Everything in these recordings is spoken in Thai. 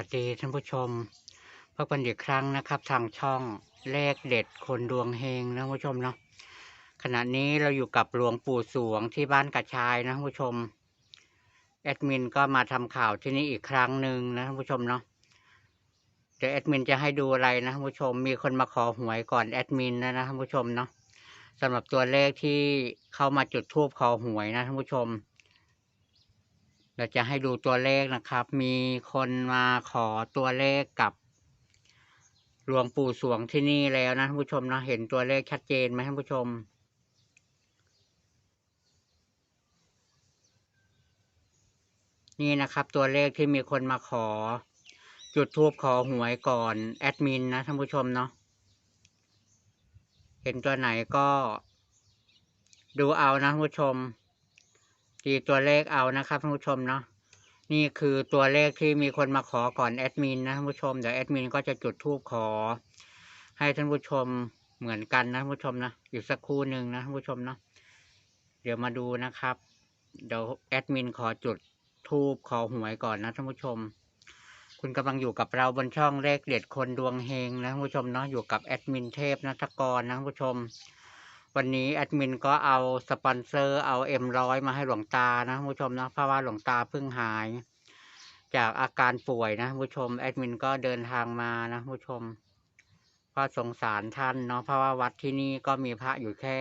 วัสดีท่านผู้ชมพบกันอีกครั้งนะครับ ทางช่องเลขเด็ดคนดวงเฮงนะท่านผู้ชมเนาะขณะนี้เราอยู่กับหลวงปู่สวงที่บ้านกระชายนะท่านผู้ชมแอดมินก็มาทำข่าวที่นี่อีกครั้งหนึ่งนะท่านผู้ชมเนาะเดี๋ยวแอดมินจะให้ดูอะไรนะท่านผู้ชม มีคนมาขอหวยก่อนแอดมินนะนะท่านผู้ชมเนาะสำหรับตัวเลขที่เข้ามาจุดทูบขอหวยนะท่านผู้ชม เราจะให้ดูตัวเลขนะครับ มีคนมาขอตัวเลขกับหลวงปู่สวงที่นี่แล้วนะท่านผู้ชมนะเห็นตัวเลขชัดเจนไหมท่านผู้ชม นี่นะครับตัวเลขที่มีคนมาขอ จุดทูบขอหวยก่อนแอดมินนะท่านผู้ชมเนาะเห็นตัวไหนก็ดูเอานะท่านผู้ชม ตีตัวเลขเอานะครับท่านผู้ชมเนาะนี่คือตัวเลขที่มีคนมาขอก่อนแอดมินนะท่านผู้ชมเดี๋ยวแอดมินก็จะจุดธูปขอ ให้ท่านผู้ชมเหมือนกันนะท่านผู้ชมนะอยู่สักครู่หนึ่งนะท่านผู้ชมเนาะเดี๋ยวมาดูนะครับ เดี๋ยวแอดมินขอจุดธูปขอหวยก่อนนะท่านผู้ชม คุณกำลังอยู่กับเราบนช่องเลขเด็ดคนดวงเฮงนะท่านผู้ชมเนาะอยู่กับแอดมินเทพนัทกรนะท่านผู้ชม วันนี้แอดมินก็เอาสปอนเซอร์เอาเอ็มร้อยมาให้หลวงตานะผู้ชมนะเพราะว่าหลวงตาเพิ่งหาย จากอาการป่วยนะผู้ชมแอดมินก็เดินทางมานะผู้ชมเพราะสงสารท่านเนาะเพราะว่าวัดที่นี่ก็มีพระอยู่แค่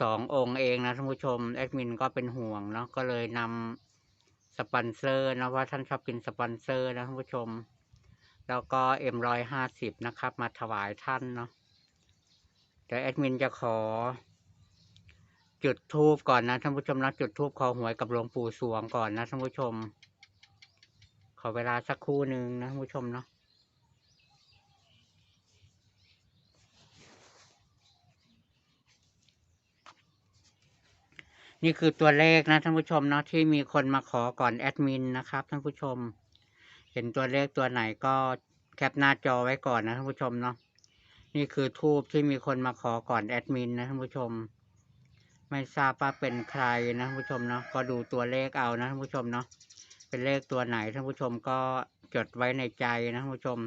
สององค์เองนะท่านผู้ชมแอดมินก็เป็นห่วงเนาะก็เลยนำสปอนเซอร์นะว่าท่านชอบกินสปอนเซอร์นะท่านผู้ชม แล้วก็เอ็มร้อยห้าสิบนะครับ มาถวายท่านเนาะ เดี๋ยวแอดมินจะขอ จุดทูบก่อนนะท่านผู้ชมนะจุดทูบขอหวยกับหลวงปู่สวงก่อนนะท่านผู้ชม ขอเวลาสักครู่หนึ่งนะท่านผู้ชมเนาะนี่คือตัวเลขนะท่านผู้ชมเนาะที่มีคนมาขอก่อนแอดมินนะครับท่านผู้ชม เห็นตัวเลขตัวไหนก็แคปหน้าจอไว้ก่อนนะท่านผู้ชมเนาะ นี่คือทูบที่มีคนมาขอก่อนแอดมินนะท่านผู้ชม ไม่ทราบว่าเป็นใครนะท่านผู้ชมเนาะก็ดูตัวเลขเอานะท่านผู้ชมเนาะเป็นเลขตัวไหนท่านผู้ชมก็จดไว้ในใจนะท่านผู้ชม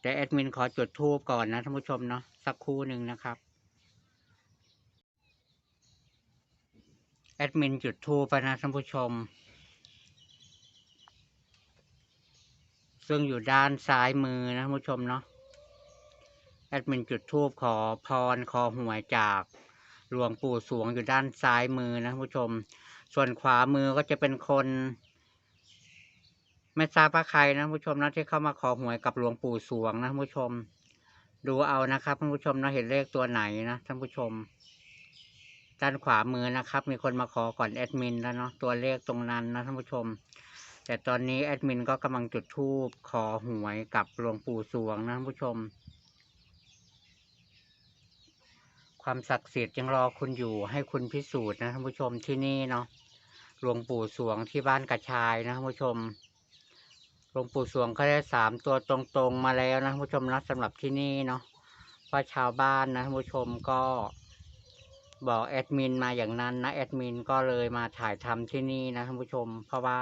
แต่แอดมินขอจุดทูบก่อนนะท่านผู้ชมเนาะสักครู่หนึ่งนะครับแอดมินจุดทูบไปนะท่านผู้ชม ซึ่งอยู่ด้านซ้ายมือนะท่านผู้ชมเนาะ แอดมินจุดทูบขอพรขอหวยจากหลวงปู่สวงอยู่ด้านซ้ายมือนะผู้ชม ส่วนขวามือก็จะเป็นคน ไม่ทราบว่าใครนะผู้ชมนะที่เข้ามาขอหวยกับหลวงปู่สวงนะผู้ชม ดูเอานะครับท่านผู้ชมนะเห็นเลขตัวไหนนะท่านผู้ชม ด้านขวามือนะครับ มีคนมาขอก่อนแอดมินแล้วเนาะตัวเลขตรงนั้นนะท่านผู้ชม แต่ตอนนี้แอดมินก็กำลังจุดธูปขอหวยกับหลวงปู่สวงนะท่านผู้ชม ความศักดิ์สิทธิ์ยังรอคุณอยู่ให้คุณพิสูจน์นะท่านผู้ชมที่นี่เนาะหลวงปู่สวงที่บ้านกระชายนะท่านผู้ชมหลวงปู่สวงเขาได้สามตัวตรงๆมาแล้วนะท่านผู้ชมนะสำหรับที่นี่เนาะเพราะชาวบ้านนะท่านผู้ชมก็บอกแอดมินมาอย่างนั้นนะแอดมินก็เลยมาถ่ายทำที่นี่นะท่านผู้ชม เพราะว่า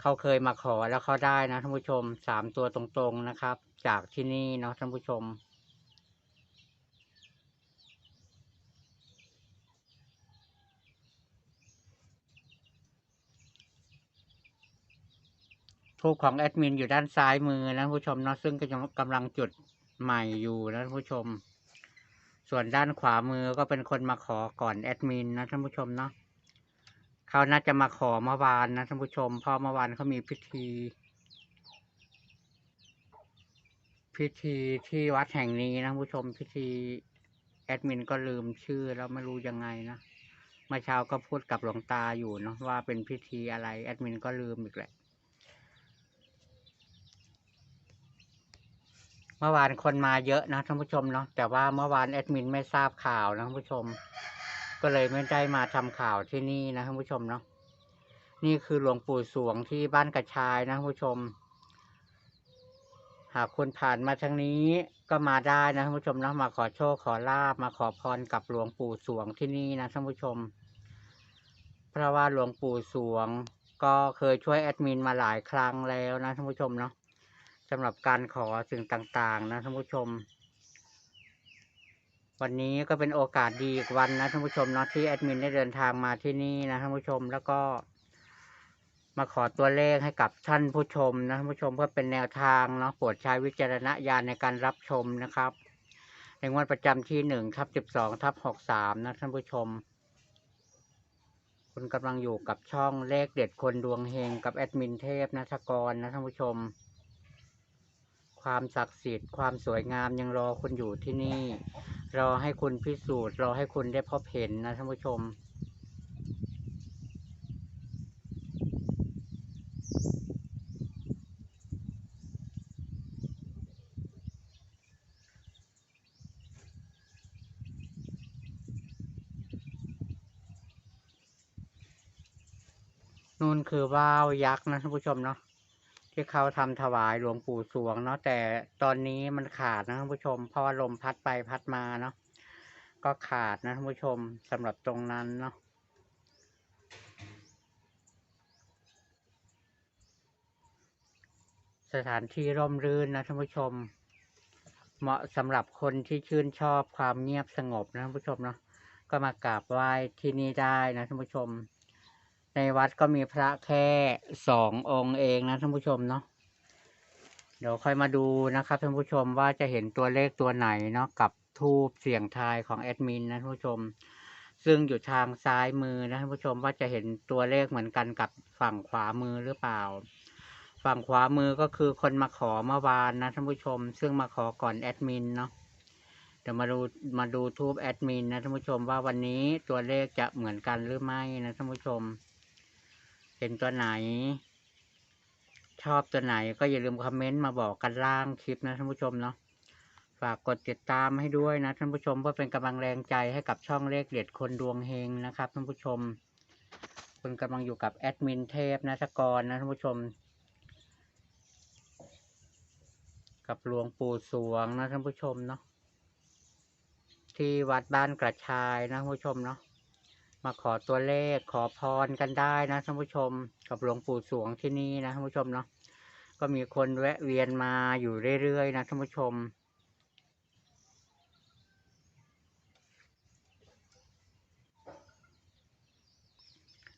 เขาเคยมาขอแล้วเขาได้นะท่านผู้ชมสามตัวตรงๆนะครับ จากที่นี่เนาะท่านผู้ชม ทูบของแอดมินอยู่ด้านซ้ายมือนะผู้ชมเนาะซึ่งก็ยังกำลังจุดใหม่อยู่นะผู้ชม ส่วนด้านขวามือก็เป็นคนมาขอก่อนแอดมินนะท่านผู้ชมเนาะเขาน่าจะมาขอเมื่อวานนะท่านผู้ชมเพราะเมื่อวานเขามีพิธี พิธีที่วัดแห่งนี้นะผู้ชมพิธีแอดมินก็ลืมชื่อแล้วไม่รู้ยังไงนะเมื่อเช้าก็พูดกับหลวงตาอยู่เนาะว่าเป็นพิธีอะไรแอดมินก็ลืมอีกแหละ มื่อวานคนมาเยอะนะท่านผู้ชมเนาะแต่ว่าเมื่อวานแอดมินไม่ทราบข่าวนะท่านผู้ชม ก็เลยไม่ได้มาทำข่าวที่นี่นะท่านผู้ชมเนาะนี่คือหลวงปู่สวงที่บ้านกระชายนะท่านผู้ชม หากคนผ่านมาทางนี้ก็มาได้นะท่านผู้ชมเนาะมาขอโชคขอลาบมาขอพรกับหลวงปู่สวงที่นี่นะท่านผู้ชม เพราะว่าหลวงปู่สวงก็เคยช่วยแอดมินมาหลายครั้งแล้วนะท่านผู้ชมเนาะำหรับการขอสิ่งต่างๆ นะท่านผู้ชม วันนี้ก็เป็นโอกาสดีอีกวันนะท่านผู้ชมเนาะที่แอดมินได้เดินทางมาที่นี่นะท่านผู้ชมแล้วก็มาขอตัวเลขให้กับท่านผู้ชมนะท่านผู้ชมเพื่อเป็นแนวทางเนาะโปรดใช้วิจารณญาณในการรับชมนะครับ ในงวดประจำที่หนึ่งทับสิบสองทับหกสามนะท่านผู้ชม คุณกำลังอยู่กับช่องเลขเด็ดคนดวงเฮงกับแอดมินเทพนัทกรนะท่านผู้ชม ความศักดิ์สิทธิ์ความสวยงามยังรอคุณอยู่ที่นี่ รอให้คุณพิสูจน์ รอให้คุณได้พบเห็นนะท่านผู้ชม นู่นคือว่าวยักษ์นะท่านผู้ชมเนาะ ที่เขาทำถวายหลวงปู่สวงเนาะแต่ตอนนี้มันขาดนะท่านผู้ชม เพราะว่าลมพัดไปพัดมาเนาะก็ขาดนะท่านผู้ชมสำหรับตรงนั้นเนาะสถานที่ร่มรื่นนะท่านผู้ชม เหมาะสำหรับคนที่ชื่นชอบความเงียบสงบนะท่านผู้ชมเนาะก็มากราบไหว้ที่นี่ได้นะท่านผู้ชม ในวัดก็มีพระแค่สององค์เองนะท่านผู้ชมเนาะเดี๋ยวค่อยมาดูนะครับท่านผู้ชมว่าจะเห็นตัวเลขตัวไหนเนาะกับทูบเสียงทายของแอดมินนะท่านผู้ชม ซึ่งอยู่ทางซ้ายมือนะท่านผู้ชมว่าจะเห็นตัวเลขเหมือนกันกับฝั่งขวามือหรือเปล่า ฝั่งขวามือก็คือคนมาขอเมื่อวานนะท่านผู้ชม ซึ่งมาขอก่อนแอดมินเนาะเดี๋ยวมาดูมาดูทูบแอดมินนะท่านผู้ชมว่าวันนี้ตัวเลขจะเหมือนกันหรือไม่นะท่านผู้ชม เห็นตัวไหน ชอบตัวไหนก็อย่าลืมคอมเมนต์มาบอกกันล่างคลิปนะท่านผู้ชมเนาะฝากกดติดตามให้ด้วยนะท่านผู้ชมเพื่อเป็นกำลังแรงใจให้กับช่องเลขเด็ดคนดวงเฮงนะครับท่านผู้ชมคุณกำลังอยู่กับแอดมินเทพนัทกรนะท่านผู้ชม กับหลวงปู่สวงนะท่านผู้ชมเนาะที่วัดบ้านกระชายนะท่านผู้ชมเนาะ มาขอตัวเลขขอพรกันได้นะท่านผู้ชมกับหลวงปู่สวงที่นี่นะท่านผู้ชมเนาะก็มีคนแวะเวียนมาอยู่เรื่อยๆนะท่านผู้ชม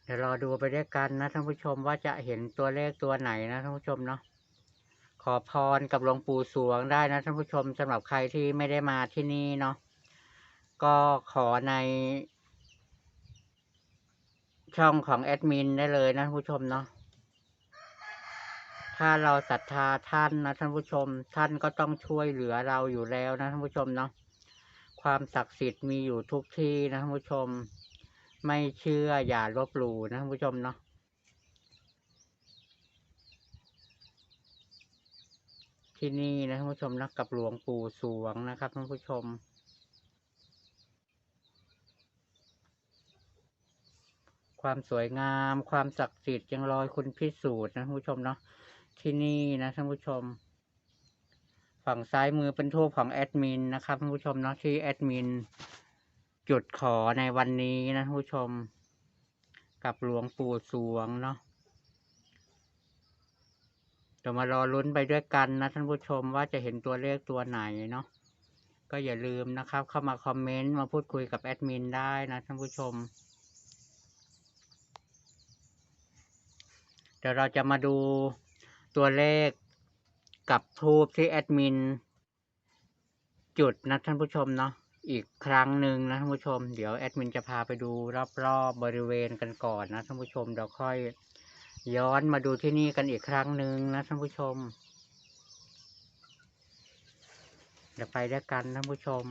เดี๋ยวรอดูไปด้วยกันนะท่านผู้ชมว่าจะเห็นตัวเลขตัวไหนนะท่านผู้ชมเนาะขอพรกับหลวงปู่สวงได้นะท่านผู้ชมสำหรับใครที่ไม่ได้มาที่นี่เนาะก็ขอใน ช่องของแอดมินได้เลยนะท่านผู้ชมเนาะถ้าเราศรัทธาท่านนะท่านผู้ชม ท่านก็ต้องช่วยเหลือเราอยู่แล้วนะท่านผู้ชมเนาะความศักดิ์สิทธิ์มีอยู่ทุกที่นะท่านผู้ชม ไม่เชื่ออย่าลบหลู่นะท่านผู้ชมเนาะที่นี่นะท่านผู้ชมนะกับหลวงปู่สวงนะครับท่านผู้ชม ความสวยงาม ความศักดิ์สิทธิ์ยังรอคุณพิสูจน์นะท่านผู้ชมเนาะที่นี่นะท่านผู้ชม ฝั่งซ้ายมือเป็นทูปของแอดมินนะครับท่านผู้ชมเนาะที่แอดมินจุดขอในวันนี้นะท่านผู้ชม กับหลวงปู่สวงเนาะเดี๋ยวมารอลุ้นไปด้วยกันนะท่านผู้ชมว่าจะเห็นตัวเลขตัวไหนเนาะก็อย่าลืมนะครับ เข้ามาคอมเมนต์มาพูดคุยกับแอดมินได้นะท่านผู้ชม ดี๋ยวเราจะมาดูตัวเลขกับทูบที่แอดมิน จุดนะท่านผู้ชมเนาะอีกครั้งหนึ่งนะท่านผู้ชม เดี๋ยวแอดมินจะพาไปดูรอบๆบริเวณกันก่อนนะท่านผู้ชมเดี๋ยวค่อยย้อนมาดูที่นี่กันอีกครั้งหนึ่งนะท่านผู้ชมเดี๋ยวไปด้วยกันท่านผู้ชม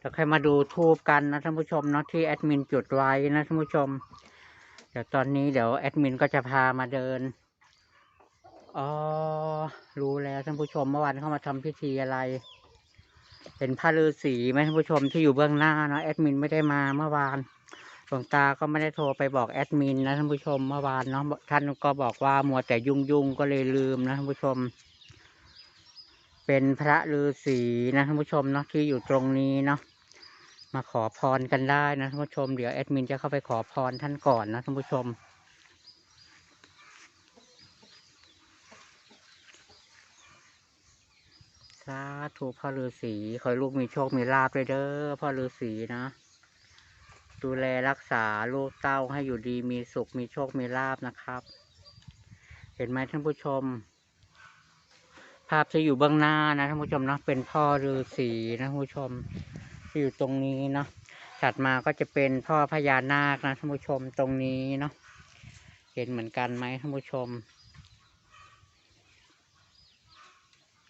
เดี๋ยวใครมาดูทูบกันนะท่านผู้ชมเนาะที่แอดมินจุดไว้นะท่านผู้ชม เดี๋ยวตอนนี้เดี๋ยวแอดมินก็จะพามาเดินอ๋อรู้แล้วท่านผู้ชมเมื่อวานเข้ามาทำพิธีอะไร เป็นพระฤาษีไหมท่านผู้ชมที่อยู่เบื้องหน้าเนาะแอดมินไม่ได้มาเมื่อวานหลวงตาก็ไม่ได้โทรไปบอกแอดมินนะท่านผู้ชมเมื่อวานเนาะท่านก็บอกว่ามัวแต่ยุ่งยุ่งก็เลยลืมนะท่านผู้ชม เป็นพระฤาษีนะท่านผู้ชมเนาะที่อยู่ตรงนี้เนาะ มาขอพรกันได้นะท่านผู้ชม เดี๋ยวแอดมินจะเข้าไปขอพรท่านก่อนนะท่านผู้ชม สาธุพ่อฤาษีขอลูกมีโชคมีลาภด้วยเด้อพ่อฤาษีนะ ดูแลรักษาลูกเต้าให้อยู่ดีมีสุขมีโชคมีลาภนะครับ เห็นไหมท่านผู้ชม ภาพที่อยู่เบื้องหน้านะท่านผู้ชมนะเป็นพ่อฤาษีนะท่านผู้ชม ที่อยู่ตรงนี้เนาะถัดมาก็จะเป็นพ่อพญานาคนะท่านผู้ชมตรงนี้เนาะเห็นเหมือนกันไหมท่านผู้ชม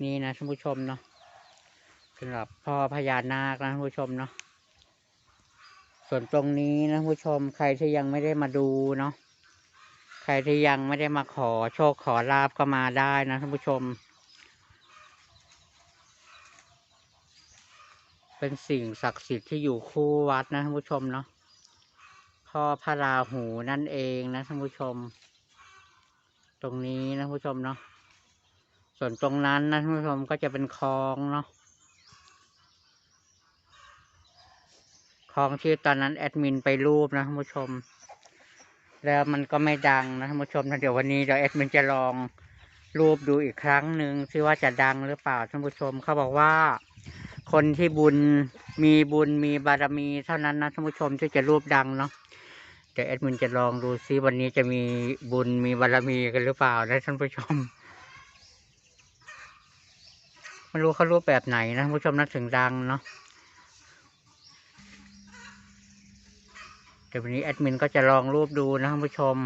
นี่นะท่านผู้ชมเนาะสำหรับพ่อพญานาคนะท่านผู้ชมเนาะส่วนตรงนี้นะท่านผู้ชม ใครที่ยังไม่ได้มาดูเนาะใครที่ยังไม่ได้มาขอโชคขอลาบก็มาได้นะท่านผู้ชม เป็นสิ่งศักดิ์สิทธิ์ที่อยู่คู่วัดนะท่านผู้ชมเนาะพ่อพระราหูนั่นเองนะท่านผู้ชม ตรงนี้นะท่านผู้ชมเนาะส่วนตรงนั้นนะท่านผู้ชมก็จะเป็นคลองเนาะคลองที่ตอนนั้นแอดมินไปรูปนะท่านผู้ชม แล้วมันก็ไม่ดังนะท่านผู้ชมนะเดี๋ยววันนี้เดี๋ยวแอดมินจะลองรูปดูอีกครั้งหนึ่งซิว่าจะดังหรือเปล่าท่านผู้ชมเขาบอกว่า คนที่บุญมีบุญมีบารมีเท่านั้นนะท่านผู้ชมที่จะรูปดังเนาะเดี๋ยวแอดมินจะลองดูซิวันนี้จะมีบุญมีบารมีกันหรือเปล่านะท่านผู้ชมไม่รู้เขารูปแบบไหนนะท่านผู้ชมนะถึงดังเนาะเดี๋ยววันนี้แอดมินก็จะลองรูปดูนะท่านผู้ชม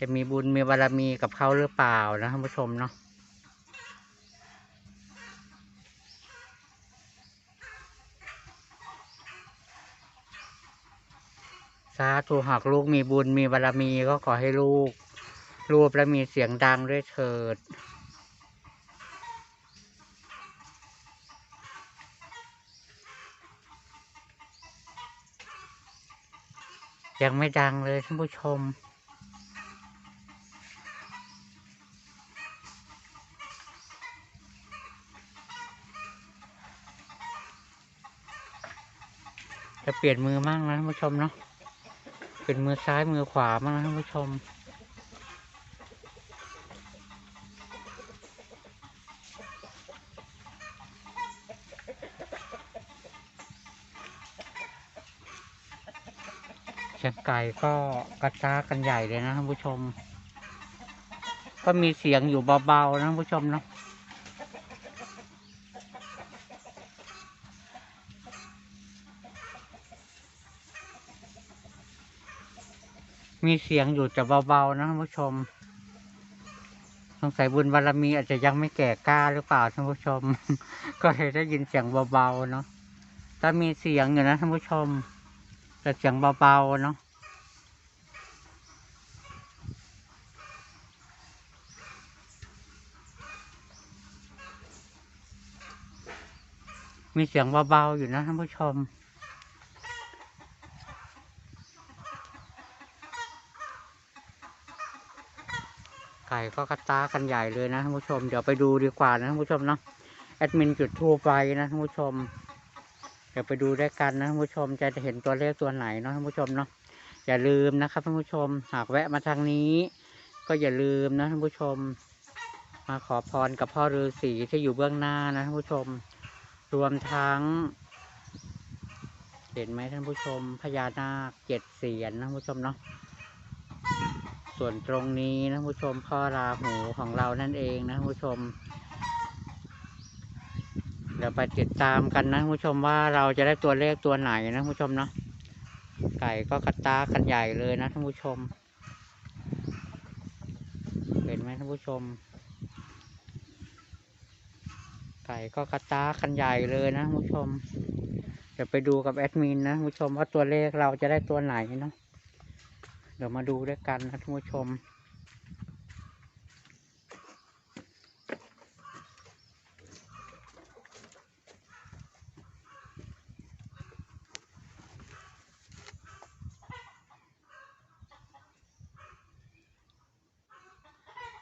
จะมีบุญมีบารมีกับเขาหรือเปล่านะท่านผู้ชมเนาะาธุหากลูกมีบุญมีบารมีก็ขอให้ลูก รูปและมีเสียงดังด้วยเถิด ยังไม่ดังเลยท่านผู้ชมจะเปลี่ยนมือมั่งนะท่านผู้ชมเนาะ เป็นมือซ้ายมือขวาบ้านะท่านผู้ชม เชียงไก่ก็กระจากันใหญ่เลยนะท่านผู้ชม ก็มีเสียงอยู่เบาๆนะท่านผู้ชมเนาะ มีเสียงอยู่แต่เบาๆนะท่านผู้ชม สงสัยบุญบารมีอาจจะยังไม่แก่กล้าหรือเปล่าท่านผู้ชม ก็เลยได้ยินเสียงเบาๆเนาะแต่มีเสียงอยู่นะท่านผู้ชม แต่เสียงเบาๆเนาะมีเสียงเบาๆอยู่นะท่านผู้ชม ไก่ก็กระตากันใหญ่เลยนะท่านผู้ชม เดี๋ยวไปดูดีกว่านะท่านผู้ชมเนาะแอดมินจุดทูไปนะท่านผู้ชม เดี๋ยวไปดูด้วยกันนะท่านผู้ชมจะเห็นตัวเลขตัวไหนเนาะท่านผู้ชมเนาะอย่าลืมนะครับท่านผู้ชม หากแวะมาทางนี้ ก็อย่าลืมนะท่านผู้ชม มาขอพรกับพ่อฤาษีที่อยู่เบื้องหน้านะท่านผู้ชม รวมทั้งเห็นไหมท่านผู้ชมพญานาคเจ็ดเสียนนะท่านผู้ชมเนาะ ส่วนตรงนี้นะผู้ชมพ่อราหูของเรานั่นเองนะผู้ชม เดี๋ยวไปติดตามกันนะผู้ชมว่าเราจะได้ตัวเลขตัวไหนนะผู้ชมเนาะไก่ก็กระตากันใหญ่เลยนะท่านผู้ชม เห็นไหมท่านผู้ชม ไก่ก็กระตากันใหญ่เลยนะท่านผู้ชม เดี๋ยวไปดูกับแอดมินนะท่านผู้ชมว่าตัวเลขเราจะได้ตัวไหนเนาะ ดี๋ยวมาดูด้วยกันนะท่านผู้ชม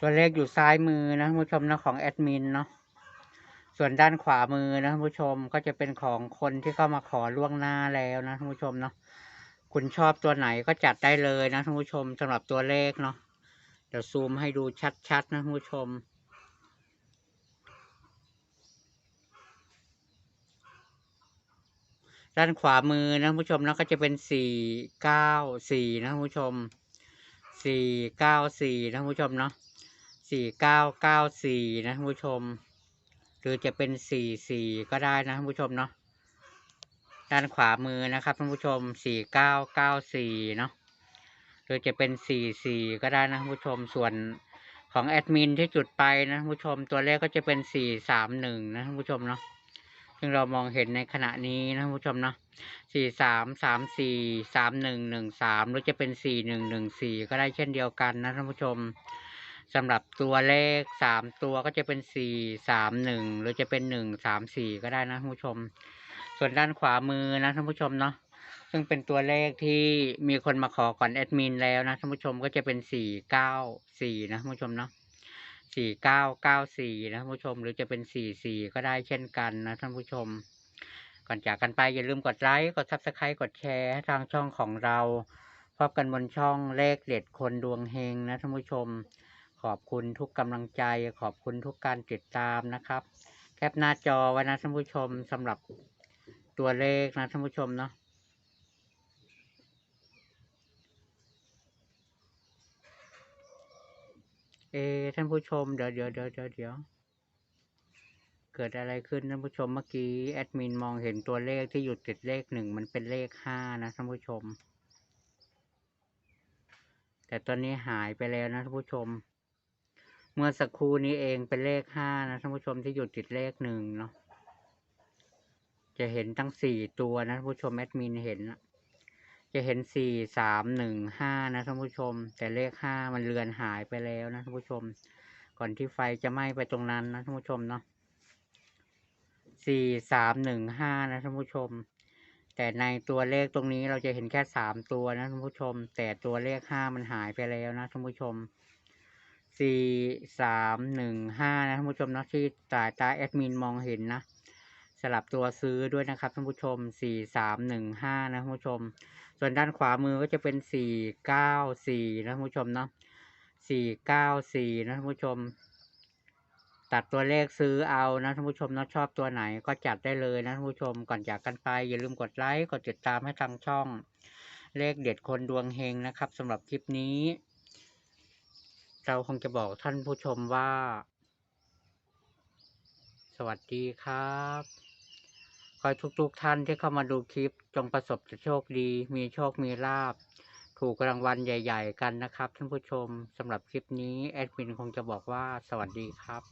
ตัวเลขอยู่ซ้ายมือนะท่านผู้ชมนะของแอดมินเนาะ ส่วนด้านขวามือนะท่านผู้ชมก็จะเป็นของคนที่เข้ามาขอล่วงหน้าแล้วนะท่านผู้ชมเนาะ คุณชอบตัวไหนก็จัดได้เลยนะท่านผู้ชมสำหรับตัวเลขเนาะเดี๋ยวซูมให้ดูชัดๆนะท่านผู้ชม ด้านขวามือนะท่านผู้ชมนะก็จะเป็นสี่เก้าสี่นะท่านผู้ชมสี่เก้าสี่นะท่านผู้ชมเนาะสี่เก้าเก้าสี่นะท่านผู้ชม หรือจะเป็นสี่สี่ก็ได้นะท่านผู้ชมเนาะ ด้านขวามือนะครับท่านผู้ชมสี่เก้าเก้าสี่เนาะหรือจะเป็นสี่สี่ก็ได้นะท่านผู้ชมส่วนของแอดมินที่จุดไปนะท่านผู้ชมตัวเลขก็จะเป็นสี่สามหนึ่งนะท่านผู้ชมเนาะซึ่งเรามองเห็นในขณะนี้นะท่านผู้ชมเนาะสี่สามสามสี่สามหนึ่งหนึ่งสามหรือจะเป็นสี่หนึ่งหนึ่งสี่ก็ได้เช่นเดียวกันนะท่านผู้ชมสำหรับตัวเลขสามตัวก็จะเป็นสี่สามหนึ่งหรือจะเป็นหนึ่งสามสี่ก็ได้นะท่านผู้ชม ส่วนด้านขวามือนะท่านผู้ชมเนาะซึ่งเป็นตัวเลขที่มีคนมาขอก่อนแอดมินแล้วนะท่านผู้ชมก็จะเป็นสี่เก้าสี่นะท่านผู้ชมเนาะสี่เก้าเก้าสี่นะท่านผู้ชม หรือจะเป็นสี่สี่ก็ได้เช่นกันนะท่านผู้ชม ก่อนจากกันไปอย่าลืมกดไลค์กดซับสไครต์กดแชร์ทางช่องของเราพบกันบนช่องเลขเด็ดคนดวงเฮงนะท่านผู้ชม ขอบคุณทุกกำลังใจ ขอบคุณทุกการติดตามนะครับ แคปหน้าจอไว้นะท่านผู้ชมสำหรับ ตัวเลขนะท่านผู้ชมเนาะเอ ท่านผู้ชมเดี๋ยวเดี๋ยวเดี๋ยวเดี๋ยวเดี๋ยวเกิดอะไรขึ้นท่านผู้ชมเมื่อกี้แอดมินมองเห็นตัวเลขที่อยู่ติดเลขหนึ่งมันเป็นเลขห้านะท่านผู้ชม แต่ตอนนี้หายไปแล้วนะท่านผู้ชม เมื่อสักครู่นี้เองเป็นเลขห้านะท่านผู้ชมที่อยู่ติดเลขหนึ่งเนาะ จะเห็นทั้งสี่ตัวนะท่านผู้ชมแอดมินเห็นนะจะเห็นสี่สามหนึ่งห้านะท่านผู้ชม แต่เลขห้ามันเลือนหายไปแล้วนะท่านผู้ชม ก่อนที่ไฟจะไหม้ไปตรงนั้นนะท่านผู้ชมเนาะสี่สามหนึ่งห้านะท่านผู้ชม แต่ในตัวเลขตรงนี้เราจะเห็นแค่สามตัวนะท่านผู้ชม แต่ตัวเลขห้ามันหายไปแล้วนะท่านผู้ชมสี่สามหนึ่งห้านะท่านผู้ชมเนาะที่สายตาแอดมินมองเห็นนะ สลับตัวซื้อด้วยนะครับท่านผู้ชมสี่สามหนึ่งห้านะท่านผู้ชม ส่วนด้านขวามือก็จะเป็นสี่เก้าสี่นะท่านผู้ชมเนาะสี่เก้าสี่นะท่านผู้ชม ตัดตัวเลขซื้อเอานะท่านผู้ชมเนาะชอบตัวไหนก็จัดได้เลยนะท่านผู้ชม ก่อนจากกันไปอย่าลืมกดไลค์กดติดตามให้ทางช่อง เลขเด็ดคนดวงเฮงนะครับสำหรับคลิปนี้ เราคงจะบอกท่านผู้ชมว่า สวัสดีครับ ให้ทุกๆท่านที่เข้ามาดูคลิป จงประสบแต่โชคดี มีโชคมีลาบ ถูกรางวัลใหญ่ ๆ กันนะครับท่านผู้ชมสำหรับคลิปนี้แอดมินคงจะบอกว่าสวัสดีครับ